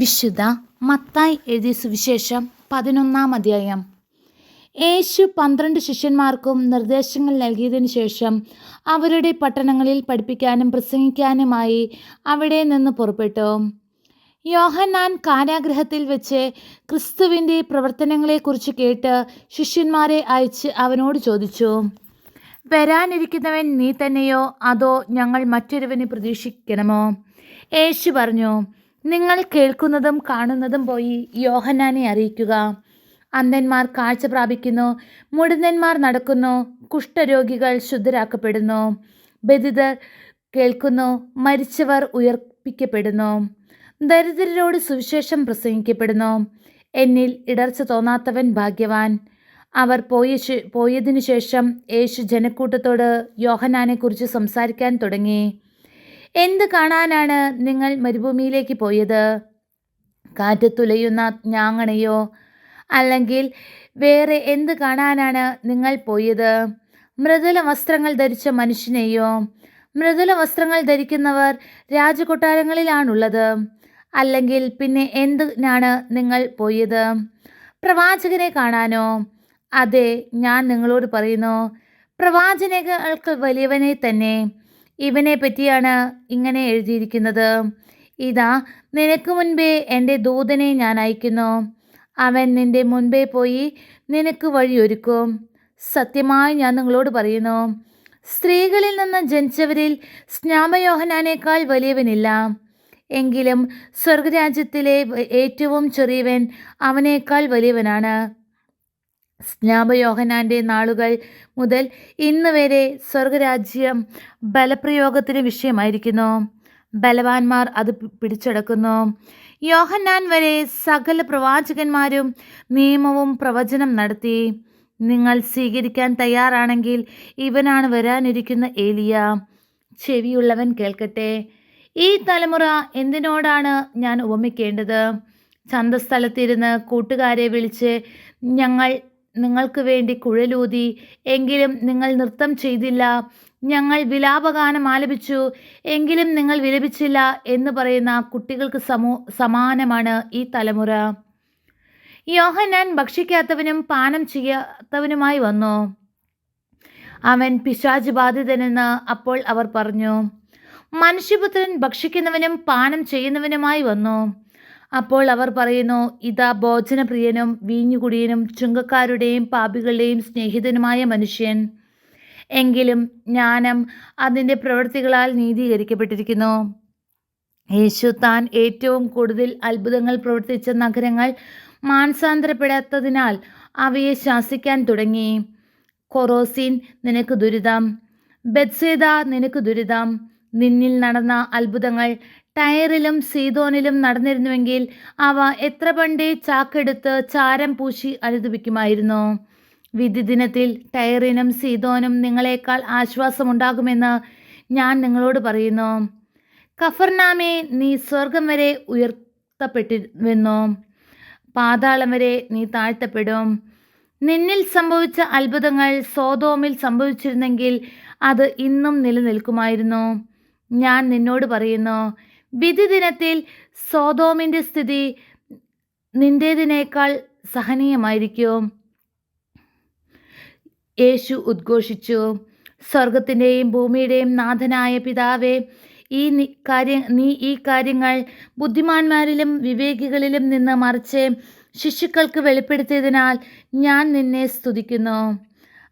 വിശുദ്ധ മത്തായി എഴുതിയ സുവിശേഷം പതിനൊന്നാം അധ്യായം. യേശു പന്ത്രണ്ട് ശിഷ്യന്മാർക്കും നിർദ്ദേശങ്ങൾ നൽകിയതിനു ശേഷം അവരുടെ പട്ടണങ്ങളിൽ പഠിപ്പിക്കാനും പ്രസംഗിക്കാനുമായി അവിടെ നിന്ന് പുറപ്പെട്ടു. യോഹന്നാൻ കാരാഗ്രഹത്തിൽ വെച്ച് ക്രിസ്തുവിന്റെ പ്രവർത്തനങ്ങളെക്കുറിച്ച് കേട്ട് ശിഷ്യന്മാരെ അയച്ച് അവനോട് ചോദിച്ചു വരാനിരിക്കുന്നവൻ നീ തന്നെയോ? അതോ ഞങ്ങൾ മറ്റൊരുവനെ പ്രതീക്ഷിക്കണമോ? യേശു പറഞ്ഞു നിങ്ങൾ കേൾക്കുന്നതും കാണുന്നതും പോയി യോഹന്നാനെ അറിയിക്കുക. അന്ധന്മാർ കാഴ്ച പ്രാപിക്കുന്നു മുടന്തന്മാർ നടക്കുന്നു കുഷ്ഠരോഗികൾ ശുദ്ധരാക്കപ്പെടുന്നു. ബധിതർ കേൾക്കുന്നു മരിച്ചവർ ഉയർപ്പിക്കപ്പെടുന്നു. ദരിദ്രരോട് സുവിശേഷം പ്രസംഗിക്കപ്പെടുന്നു. എന്നിൽ ഇടർച്ച തോന്നാത്തവൻ ഭാഗ്യവാൻ. അവർ പോയ പോയതിനു ശേഷം യേശു ജനക്കൂട്ടത്തോട് യോഹനാനെക്കുറിച്ച് സംസാരിക്കാൻ തുടങ്ങി. എന്ത് കാണാനാണ് നിങ്ങൾ മരുഭൂമിയിലേക്ക് പോയത്? കാറ്റ് തുലയുന്ന ഞാങ്ങണയോ? അല്ലെങ്കിൽ വേറെ എന്ത് കാണാനാണ് നിങ്ങൾ പോയത്? മൃദുല വസ്ത്രങ്ങൾ ധരിച്ച മനുഷ്യനെയോ? മൃദുല വസ്ത്രങ്ങൾ ധരിക്കുന്നവർ രാജകൊട്ടാരങ്ങളിലാണുള്ളത്. അല്ലെങ്കിൽ പിന്നെ എന്തിനാണ് നിങ്ങൾ പോയത്? പ്രവാചകനെ കാണാനോ? അതെ ഞാൻ നിങ്ങളോട് പറയുന്നു. പ്രവാചനകൾക്ക് വലിയവനെ തന്നെ. ഇവനെ പറ്റിയാണ് ഇങ്ങനെ എഴുതിയിരിക്കുന്നത്. ഇതാ നിനക്ക് മുൻപേ എന്റെ ദൂതനെ ഞാൻ അയക്കുന്നു. അവൻ നിന്റെ മുൻപേ പോയി നിനക്ക് വഴിയൊരുക്കും സത്യമായി ഞാൻ നിങ്ങളോട് പറയുന്നു സ്ത്രീകളിൽ നിന്ന് ജനിച്ചവരിൽ സ്നാമയോഹനാനേക്കാൾ വലിയവനില്ല. എങ്കിലും സ്വർഗരാജ്യത്തിലെ ഏറ്റവും ചെറിയവൻ അവനേക്കാൾ വലിയവനാണ്. സ്നാപയോഹനാന്റെ നാളുകൾ മുതൽ ഇന്ന് വരെ സ്വർഗരാജ്യം ബലപ്രയോഗത്തിന് വിഷയമായിരിക്കുന്നു. ബലവാന്മാർ അത് പിടിച്ചെടുക്കുന്നു. യോഹന്നാൻ വരെ സകല പ്രവാചകന്മാരും നിയമവും പ്രവചനം നടത്തി. നിങ്ങൾ സ്വീകരിക്കാൻ തയ്യാറാണെങ്കിൽ ഇവനാണ് വരാനിരിക്കുന്ന ഏലിയ. ചെവിയുള്ളവൻ കേൾക്കട്ടെ. ഈ തലമുറ എന്തിനോടാണ് ഞാൻ ഉപമിക്കേണ്ടത്? ചന്തസ്ഥലത്തിരുന്ന് കൂട്ടുകാരെ വിളിച്ച് ഞങ്ങൾ നിങ്ങൾക്ക് വേണ്ടി കുഴലൂതി എങ്കിലും നിങ്ങൾ നൃത്തം ചെയ്തില്ല. ഞങ്ങൾ വിലാപഗാനം ആലപിച്ചു എങ്കിലും നിങ്ങൾ വിലപിച്ചില്ല എന്ന് പറയുന്ന കുട്ടികൾക്ക് സമൂ സമാനമാണ് ഈ തലമുറ. യോഹന്നാൻ ഭക്ഷിക്കാത്തവനും പാനം ചെയ്യാത്തവനുമായി വന്നു. അവൻ പിശാജ് ബാധിതനെന്ന് അപ്പോൾ അവർ പറഞ്ഞു. മനുഷ്യപുത്രൻ ഭക്ഷിക്കുന്നവനും പാനം ചെയ്യുന്നവനുമായി വന്നു. അപ്പോൾ അവർ പറയുന്നു ഇതാ ഭോജനപ്രിയനും വീഞ്ഞുകുടിയനും ചുങ്കക്കാരുടെയും പാപികളുടെയും സ്നേഹിതനുമായ മനുഷ്യൻ. എങ്കിലും ജ്ഞാനം അതിന്റെ പ്രവൃത്തികളാൽ നീതീകരിക്കപ്പെട്ടിരിക്കുന്നു. യേശു താൻ ഏറ്റവും കൂടുതൽ അത്ഭുതങ്ങൾ പ്രവർത്തിച്ച നഗരങ്ങൾ മാനസാന്തരപ്പെടാത്തതിനാൽ അവയെ ശാസിക്കാൻ തുടങ്ങി. കൊറോസിൻ നിനക്ക് ദുരിതം. ബെത്സേദ നിനക്ക് ദുരിതം. നിന്നിൽ നടന്ന അത്ഭുതങ്ങൾ ടയറിലും സീതോനിലും നടന്നിരുന്നുവെങ്കിൽ അവ എത്ര പണ്ടേ ചാക്കെടുത്ത് ചാരം പൂശി അനുദപിക്കുമായിരുന്നു വിധി ദിനത്തിൽ ടയറിനും സീതോനും നിങ്ങളെക്കാൾ ആശ്വാസമുണ്ടാകുമെന്ന് ഞാൻ നിങ്ങളോട് പറയുന്നു. കഫർനാമെ നീ സ്വർഗം വരെ ഉയർത്തപ്പെട്ടിരുന്നു. പാതാളം വരെ നീ താഴ്ത്തപ്പെടും. നിന്നിൽ സംഭവിച്ച അത്ഭുതങ്ങൾ സോതോമിൽ സംഭവിച്ചിരുന്നെങ്കിൽ അത് ഇന്നും നിലനിൽക്കുമായിരുന്നു. ഞാൻ നിന്നോട് പറയുന്നു വിധിദിനത്തിൽ സോതോമിന്റെ സ്ഥിതി നിന്റേതിനേക്കാൾ സഹനീയമായിരിക്കും. യേശു ഉദ്ഘോഷിച്ചു സ്വർഗത്തിന്റെയും ഭൂമിയുടെയും നാഥനായ പിതാവേ ഈ കാര്യം നീ ഈ കാര്യങ്ങൾ ബുദ്ധിമാന്മാരിലും വിവേകികളിലും നിന്ന് മറിച്ച് ശിശുക്കൾക്ക് വെളിപ്പെടുത്തിയതിനാൽ ഞാൻ നിന്നെ സ്തുതിക്കുന്നു.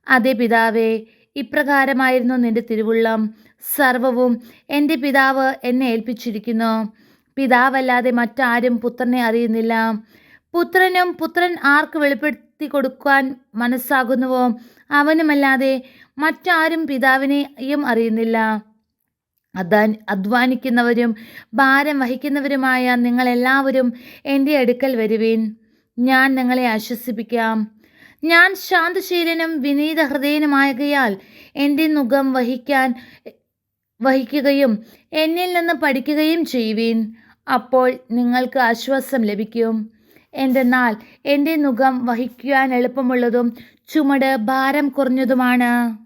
അതെ പിതാവേ ഇപ്രകാരമായിരുന്നു നിന്റെ തിരുവുള്ളം. സർവവും എന്റെ പിതാവ് എന്നെ ഏൽപ്പിച്ചിരിക്കുന്നു. പിതാവല്ലാതെ മറ്റാരും പുത്രനെ അറിയുന്നില്ല. പുത്രനും പുത്രൻ ആർക്ക് വെളിപ്പെടുത്തി കൊടുക്കാൻ മനസ്സാകുന്നുവോ? അവനുമല്ലാതെ മറ്റാരും പിതാവിനെയും അറിയുന്നില്ല. അധ്വാൻ അധ്വാനിക്കുന്നവരും ഭാരം വഹിക്കുന്നവരുമായ നിങ്ങളെല്ലാവരും എന്റെ അടുക്കൽ വരുവീൻ. ഞാൻ നിങ്ങളെ ആശ്വസിപ്പിക്കാം. ഞാൻ ശാന്തശീലനും വിനീത ഹൃദയനുമായകയാൽ എന്റെ മുഖം വഹിക്കാൻ വഹിക്കുകയും എന്നിൽ നിന്ന് പഠിക്കുകയും ചെയ്യുവീൻ. അപ്പോൾ നിങ്ങൾക്ക് ആശ്വാസം ലഭിക്കും. എന്തെന്നാൽ എന്റെ മുഖം വഹിക്കുവാൻ എളുപ്പമുള്ളതും ചുമട് ഭാരം കുറഞ്ഞതുമാണ്.